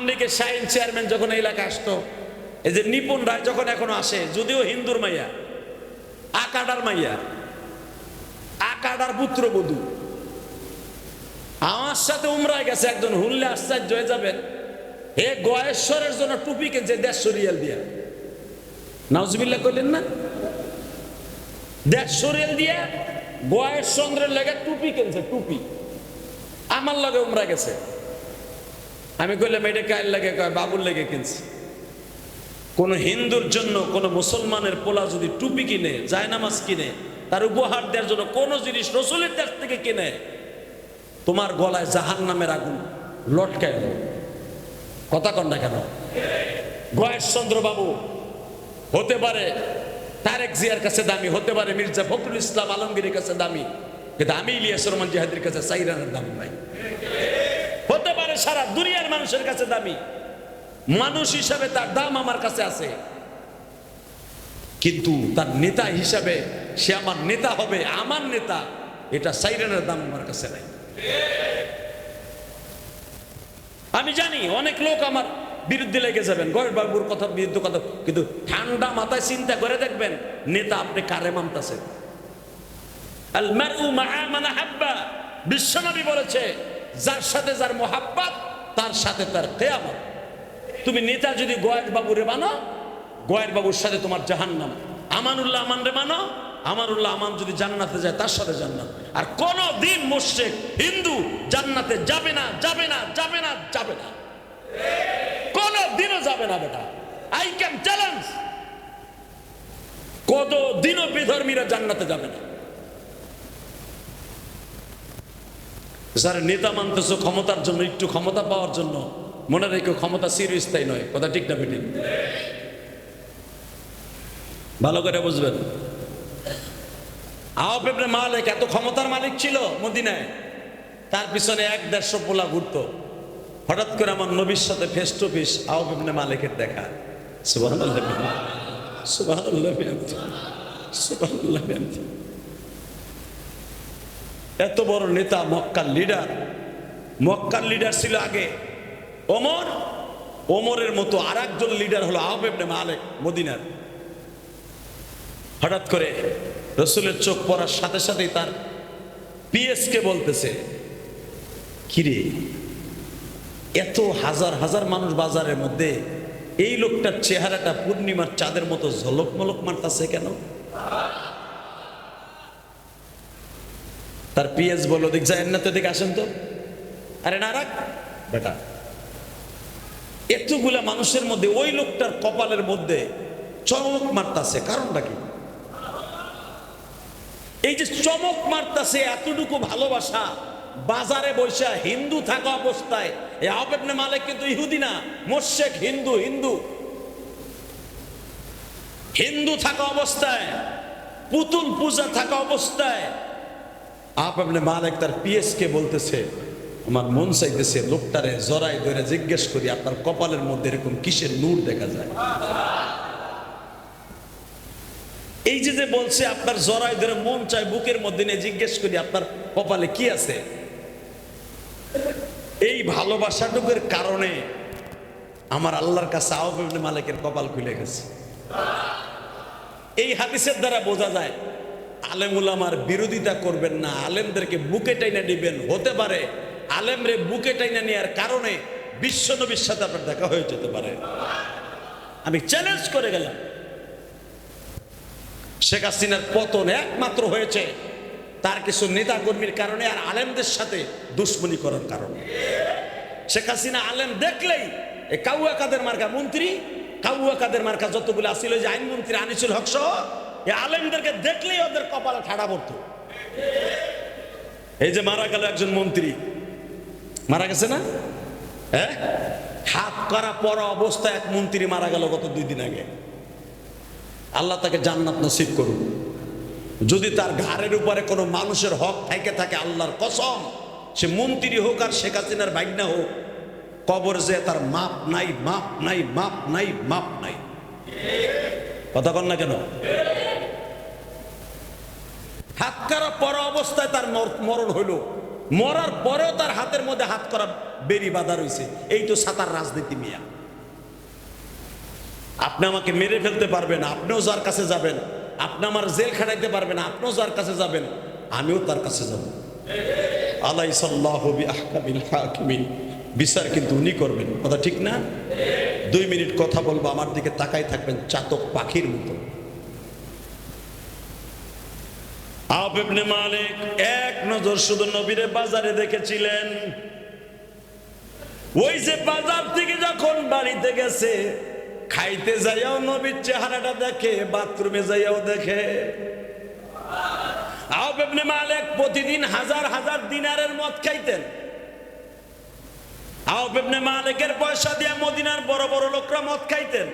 আওয়ামী লীগের শাহিন চেয়ারম্যান যখন এই এলাকায় আসতো, এই যে নিপুণ রায় যখন এখনও আসে, যদিও হিন্দুর মাইয়া, আকাডার মাইয়া, আকাডার পুত্রবধূ আমার সাথে উমরায় গেছে একজন হুললে আশ্চর্য হয়ে যাবেন হে গয়েশ্বরের জন্য টুপি কিনছে দেড়শো রিয়াল দিয়া। নাউজবিল্লা কইলেন না? দেড়শো রিয়াল দিয়া গয়েশ চন্দ্রের লেগে টুপি কিনছে, টুপি। আমার লগে উমরা গেছে। আমি কইলাম, এটা কার লাগে? কয়, বাবুর লেগে কিনছে। কোন হিন্দুর জন্য, কোন মুসলমানের পোলা যদি টুপি কিনে, জায়নামাজ কিনে, তার উপহার দেওয়ার জন্য কোন জিনিস রসুলের দেশ থেকে কিনে, তোমার গলায় জাহান নামের আগুন লটকায়। কথা কন না কেন? গয়েশচন্দ্র বাবু হতে পারে তারেক জিয়ার কাছে দামি, হতে পারে মির্জা ফখরুল ইসলাম আলমগীরের কাছে দামি, কিন্তু আমি ইলিয়াস রহমান জিহাদির কাছে সাইরানের দাম নাই। সারা দুনিয়ার মানুষের কাছে দামি। মানুষ হিসাবে তার দাম আমার কাছে আছে। কিন্তু তার নেতা হিসাবে সে আমার নেতা হবে, আমার নেতা, এটা সাইরেনের দাম আমার কাছে নাই। আমি জানি অনেক লোক আমার বিরুদ্ধে লেগে যাবেন গয়ের বাবুর কথা বিরুদ্ধে কথা, কিন্তু ঠান্ডা মাথায় চিন্তা করে দেখবেন, নেতা আপনি কারে মানতেছেন? বিশ্বনবী বলেছে যার সাথে যার মোহাব্বত, তার সাথে তার কেয়ামত। তুমি নেতা যদি গয়ের বাবুরে মানো গয়ের বাবুর সাথে তোমার জাহান্নাম। আমানুল্লাহ আমান রে মানো, আমানুল্লাহ আমান যদি জান্নাতে যায়, তার সাথে জান্নাত। আর কোন দিন মোশেক হিন্দু জান্নাতে যাবে না যাবে না যাবে না যাবে না। কোন দিনও যাবে না বেটা। আই ক্যান চ্যালেঞ্জ কত দিনও বিধর্মীরা জান্নাতে যাবে না। যারা নেতা মানতেছো ক্ষমতার জন্য, একটু ক্ষমতা পাওয়ার জন্য, মনে রেখো ক্ষমতা চিরস্থায়ী নয়, কথা ঠিক না বেঠিক? ভালো করে বুঝবেন। ইবনে মালিক এত ক্ষমতার মালিক ছিল মদিনায়, তার পিছনে এক দেড়শো পোলা ঘুরত। হঠাৎ করে আমার নবীর সাথে ফেস টু ফেস ইবনে মালিকের দেখা। সুবহানাল্লাহ সুবহানাল্লাহ সুবহানাল্লাহ। এত বড় নেতা মক্কার লিডার মক্কার লিডার ছিল আগে ওমর। ওমরের মতো আর একজন লিডার হলো আহবেবনে মালেক, মদিনার। হঠাৎ করে রসুলের চোখ পড়ার সাথে সাথেই তার পিএসকে বলতেছে, কিরে, এত হাজার হাজার মানুষ বাজারের মধ্যে এই লোকটার চেহারাটা পূর্ণিমার চাঁদের মতো ঝলক মলক মারতাছে কেন? তার পিএস বলল দিক যায় না তো দিকে আসেন তো। আরে না রাখ। বেটা। এতগুলা মানুষের মধ্যে ওই লোকটার কপালের মধ্যে চমক মারতাছে কারণটা কি? এই যে চমক মারতাছে এতটুকু ভালোবাসা বাজারে বৈশা হিন্দু থাকা অবস্থায় এই আবেবনে মালিক কিন্তু ইহুদি না মোশেক হিন্দু হিন্দু। হিন্দু থাকা অবস্থায় পুতুল পূজা থাকা অবস্থায় আপ আপনি মালিক তার পিএস কে বলতেছে, আমার মন চাইতেছে লোকটারে জরাই ধরে জিজ্ঞেস করি, আপনার কপালের মধ্যে এরকম কিসের নূর দেখা যায়? এই যে যে বলছে, আপনার জরাই ধরে মন চায়, বুকের মধ্যে নিয়ে জিজ্ঞেস করি, আপনার কপালে কি আছে? এই ভালোবাসাটুকুর কারণে আমার আল্লাহর কাছে আহ্বান মালিকের কপাল খুলে গেছে। এই হাদিসের দ্বারা বোঝা যায় আলেম উলামার বিরোধিতা করবেন না, আলেমদেরকে বুকে টাইনা নিবেন, হতে পারে আলেমরে বুকে টাইনা নেওয়ার কারণে বিশ্ব নবীর সাথে আপনার দেখা হয়ে যেতে পারে। আমি চ্যালেঞ্জ করে গেলাম। শেখ হাসিনার পতন একমাত্র হয়েছে তার কিছু নেতা কর্মীর কারণে আর আলেমদের সাথে দুশ্মনী করার কারণে। শেখ হাসিনা আলেম দেখলেই কাউয়া কাদের মার্কা মন্ত্রী কাউয়া কাদের মার্কা যতগুলো আসছিল যে আইনমন্ত্রী আনিসুল হক সহ আলেমদেরকে দেখলেই ওদের কপালে ঠাড়া পড়তো। এই যে মারা গেল একজন মন্ত্রী। মারা গেছে না? হ্যাঁ? হাত করা পরা অবস্থায় এক মন্ত্রী মারা গেল গত দুই দিন আগে। আল্লাহ তাকে জান্নাত নসিব করুন। যদি তার ঘাড়ের উপরে কোনো মানুষের হক থেকে থাকে আল্লাহর কসম, সে মন্ত্রী হোক আর শেখ হাসিনার বাইনা হোক, কবর যে তার মাপ নাই মাপ নাই মাপ নাই মাপ নাই। কথা বল না কেন? হাত কারা পরা অবস্থায় তার মর- মরণ হইল। মরার পরেও তার হাতের মধ্যে হাত করা বেরি বাধা রয়েছে এই তো সাঁতার রাজনীতি মিয়া। আপনি আমাকে মেরে ফেলতে পারবেন, আপনিও যার কাছে যাবেন, আপনি আমার জেল খাটাইতে পারবেন, আপনিও যার কাছে যাবেন, আমিও তার কাছে যাব। বিচার কিন্তু উনি করবেন, কথা ঠিক না? দুই মিনিট কথা বলব, আমার দিকে তাকাই থাকবেন, চাতক পাখির মতো। আপ ইবনে মালিক এক নজর শুধু নবীরে বাজারে দেখেছিলেন। ওই যে বাজার থেকে যখন বাড়িতে গেছে, খাইতে যাইয়াও নবীর চেহারাটা দেখে, বাথরুমে যাইয়াও দেখে। আপ ইবনে মালিক প্রতিদিন হাজার হাজার দিনারের মদ খাইতেন। ইবনে মালিকের পয়সা দিয়ে মদিনার বড় বড় লোকরা মদ খাইতেন।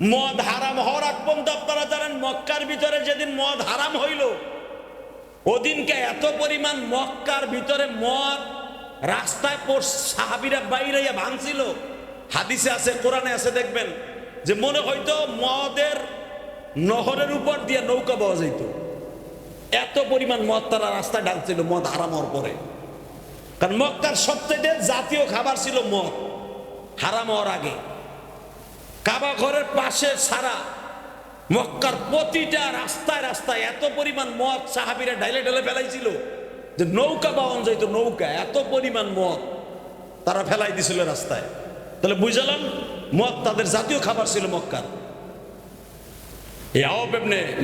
মদ হারাম হওয়ার আগ পর্যন্ত আপনারা জানেন, মক্কার ভিতরে যেদিন মদ হারাম হইল, ওদিনকে এত পরিমাণ মক্কার ভিতরে মদ রাস্তায় পর সাহাবিরা বাইরে ভাঙছিল। হাদিসে আছে, কোরআনে আছে, দেখবেন, যে মনে হয়তো মদের নহরের উপর দিয়ে নৌকা পাওয়া যাইত। এত পরিমাণ মদ তারা রাস্তায় ডাকছিল মদ হারাম হওয়ার পরে। কারণ মক্কার সবচেয়ে জাতীয় খাবার ছিল মদ, হারাম হওয়ার আগে। কাবা ঘরের পাশে সারা মক্কার প্রতিটা রাস্তায় রাস্তায় এত পরিমাণ মদ সাহাবিরা ঢাইলে ঢেলে ফেলাইছিল যে নৌকা পাওয়ান যাইতো নৌকা, এত পরিমাণ মদ তারা ফেলাই দিছিল রাস্তায়। তাহলে বুঝলাম মদ তাদের জাতীয় খাবার ছিল মক্কার।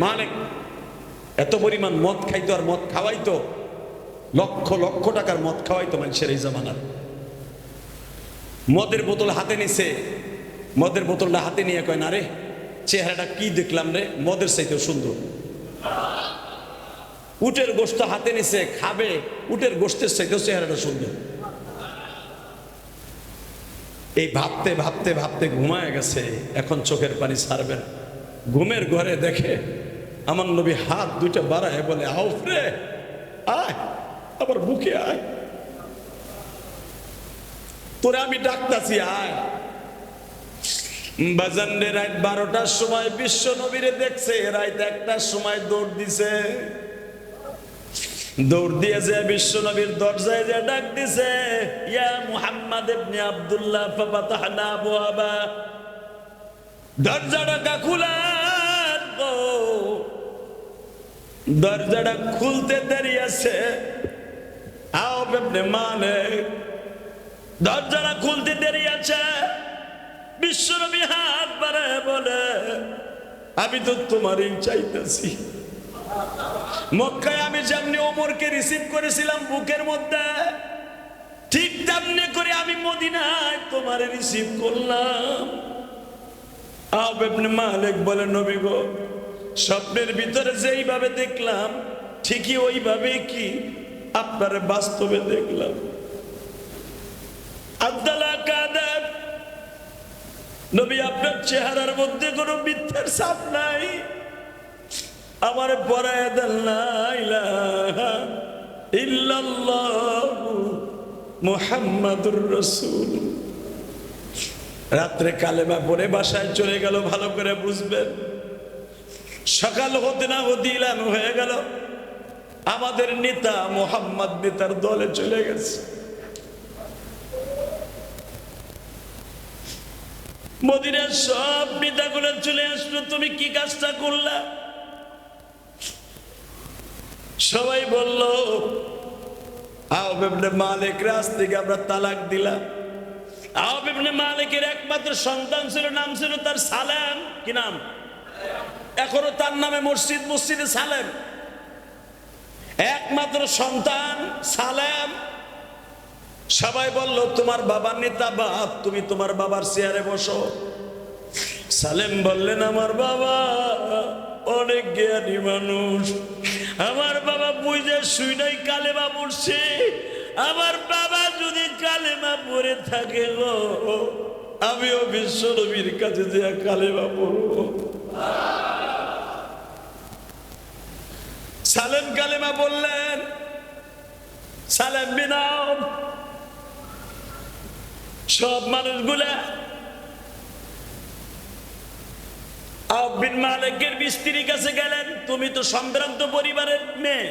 মালিক এত পরিমাণ মদ খাইতো আর মদ খাওয়াইতো, লক্ষ লক্ষ টাকার মদ খাওয়াইতো মানুষের এই জামানার মদের বোতল হাতে নিছে মদের বোতলটা হাতে নিয়ে কয়, না রে, চেহারাটা কি দেখলাম রে? মদের চাইতেও সুন্দর। উটের গোস্ত হাতে নিছে, খাবে, উটের গোস্তের চাইতেও চেহারাটা সুন্দর। এই ভাবতে ভাবতে ভাবতে ঘুমায় গেছে, এখন চোখের পানি ছাড়বেন। ঘুমের ঘরে দেখে আমার নবী হাত দুইটা বাড়ায় বলে, আউফ রে, আয়, আবার বুকে আয়। তোরে আমি ডাকতাছি, আয়। বাজান্ডে রাত বারোটার সময় বিশ্ব নবীরে দেখছে, রাত একটার সময় দৌড় দিছে। দৌড় দিয়ে যে বিশ্ব নবীর দরজায় যে ডাক দিছে, ইয়া মুহাম্মদ ইবনে আব্দুল্লাহ ফাতাহনা আবওয়াবা দরজাটা খুলান গো। দরজাটা খুলতে দেরি আছে। আও ইবনে মালিক দরজাটা খুলতে দেরি আছে। বিশ্বনবী হাত বাড়ায় বলে, আমি তো তোমারই চাইতেছি। মক্কায় আমি যেমনি ওমরকে রিসিভ করেছিলাম বুকের মধ্যে, ঠিক তেমনি করে আমি মদিনায় তোমার রিসিভ করলাম। মালিক বলে, নবী গো, স্বপ্নের ভিতরে যেইভাবে দেখলাম, ঠিকই ওইভাবে কি আপনার বাস্তবে দেখলাম? কাদের নবী, আপনার চেহারার মধ্যে কোনো মিথ্যার ছাপ নাই। আমার পরায় দেন মুহাম্মাদুর রাসূল রাত্রে কালেমা পড়ে বাসায় চলে গেল, ভালো করে বুঝবেন। সকাল হতে না হতে ইলান হয়ে গেল। আমাদের নেতা মোহাম্মদ নেতার দলে চলে গেছে। মদিনার সব নেতাগুলো চলে আসলো, তুমি কি কাজটা করলা? সবাই বলল মালিক রাজ থেকে আমরা তালাক দিলাম। মালিকের একমাত্র সন্তান ছিল, নাম ছিল তার সালেম। কি নাম? এখনও তার নামে মসজিদ, মসজিদে সালেম। একমাত্র সন্তান সালেম। সবাই বলল, তোমার বাবার নেতা বাপ, তুমি তোমার বাবার চেয়ারে বসো। সালেম বললেন, আমার বাবা অনেক জ্ঞানী মানুষ। আমার বাবা বুঝে শুই নাই, কালেমা পড়ছে। আমার বাবা যদি কালেমা পড়ে থাকে গো, আমিও বিশ্ব নবীর কাছে যে কালেমা পড়ব। সালেম কালেমা বললেন, সালেম বিনাও সব মানুষগুলা আবিন মালিকের স্ত্রীর কাছে গেলেন, তুমি তো সম্ভ্রান্ত পরিবারের মেয়ে।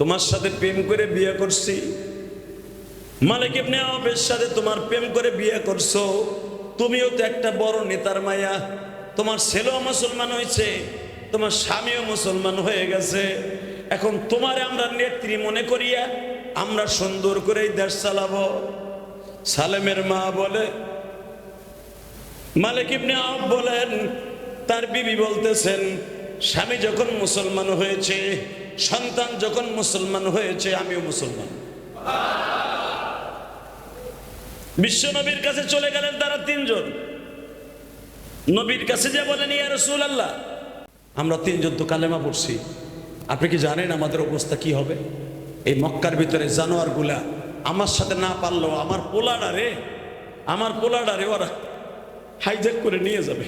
তোমার সাথে প্রেম করে বিয়ে করছি। মালিক ইবনে আওফের সাথে তোমার প্রেম করে বিয়ে করছ। তুমিও তো একটা বড় নেতার মায়া। তোমার ছেলেও মুসলমান হয়েছে, তোমার স্বামীও মুসলমান হয়ে গেছে। এখন তোমারে আমরা নেত্রী মনে করিয়া আমরা সুন্দর করে এই দেশ চালাবো। সালেমের মা বলে, মালিক ইবনে আওফ বলেন, তার বিবি বলতেছেন, স্বামী যখন মুসলমান হয়েছে, সন্তান যখন মুসলমান হয়েছে, আমিও মুসলমান। বিশ্ব নবীর কাছে চলে গেলেন তারা তিনজন। নবীর কাছে যে বলেন, ইয়া রসুল আল্লাহ আমরা তিনজন তো কালেমা পড়ছি। আপনি কি জানেন আমাদের অবস্থা কি হবে? এই মক্কার ভিতরে জানোয়ারগুলা আমার সাথে না পারলেও আমার পোলাডা রে, আমার পোলাডা রে ওরা হাইজ্যাক করে নিয়ে যাবে।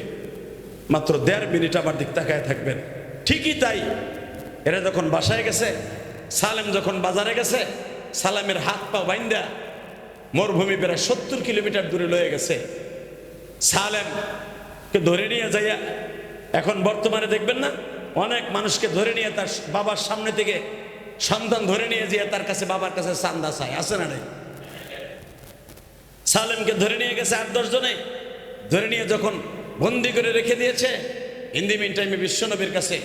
মাত্র দেড় মিনিট আমার দিক তাকায় থাকবেন। ঠিকই তাই। এরা যখন বাসায় গেছে, সালেম যখন বাজারে গেছে, সালামের হাত পা বাইন্দা মরুভূমি প্রায় সত্তর কিলোমিটার দূরে লয়ে গেছে। সালেমকে ধরে নিয়ে যাইয়া এখন বর্তমানে দেখবেন না, অনেক মানুষকে ধরে নিয়ে তার বাবার সামনে থেকে সন্তান ধরে নিয়ে যেয়ে তার কাছে বাবার কাছে চান্দা চায়, আছে না নাই? সালেমকে ধরে নিয়ে গেছে আট, দশ জনে। ধরে নিয়ে যখন বন্দি করে রেখে দিয়েছে ইন্দি মিন টাইমে বিশ্বনবীর কাছে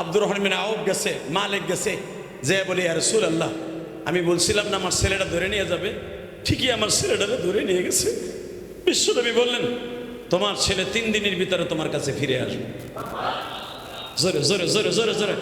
আব্দুর রহমান আউব গেছে, মালিক গেছে যে বলি আর সুল আল্লাহ আমি বলছিলাম না আমার ছেলেটা ধরে নিয়ে যাবে? ঠিকই আমার ছেলেটারে ধরে নিয়ে গেছে। বিশ্বনবী বললেন, তোমার ছেলে তিন দিনের ভিতরে তোমার কাছে ফিরে আসবে। জোরে জোরে জোরে জোরে জোরে।